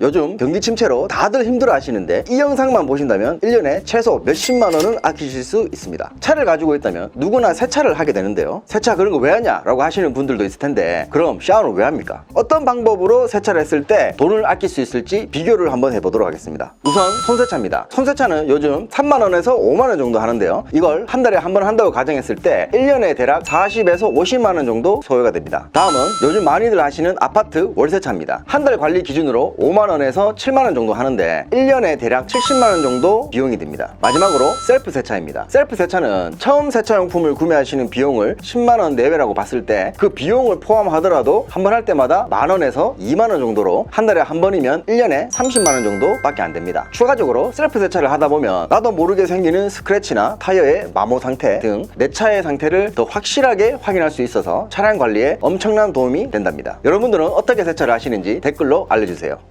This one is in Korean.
요즘 경기 침체로 다들 힘들어 하시는데 이 영상만 보신다면 1년에 최소 몇십만 원은 아끼실 수 있습니다. 차를 가지고 있다면 누구나 세차를 하게 되는데요. 세차 그런 거 왜 하냐? 라고 하시는 분들도 있을 텐데 그럼 샤워는 왜 합니까? 어떤 방법으로 세차를 했을 때 돈을 아낄 수 있을지 비교를 한번 해보도록 하겠습니다. 우선 손세차입니다. 손세차는 요즘 3만 원에서 5만 원 정도 하는데요. 이걸 한 달에 한 번 한다고 가정했을 때 1년에 대략 40에서 50만 원 정도 소요가 됩니다. 다음은 요즘 많이들 하시는 아파트 월세차입니다. 한 달 관리 기준으로 5만 원에서 7만 원 정도 하는데 1년에 대략 70만 원 정도 비용이 듭니다. 마지막으로 셀프 세차입니다. 셀프 세차는 처음 세차용품을 구매하시는 비용을 10만 원 내외라고 봤을 때 그 비용을 포함하더라도 한 번 할 때마다 만 원에서 2만 원 정도로 한 달에 한 번이면 1년에 30만 원 정도밖에 안 됩니다. 추가적으로 셀프 세차를 하다 보면 나도 모르게 생기는 스크래치나 타이어의 마모 상태 등 내 차의 상태를 더 확실하게 확인할 수 있어서 차량 관리에 엄청난 도움이 된답니다. 여러분들은 어떻게 세차를 하시는지 댓글로 알려주세요.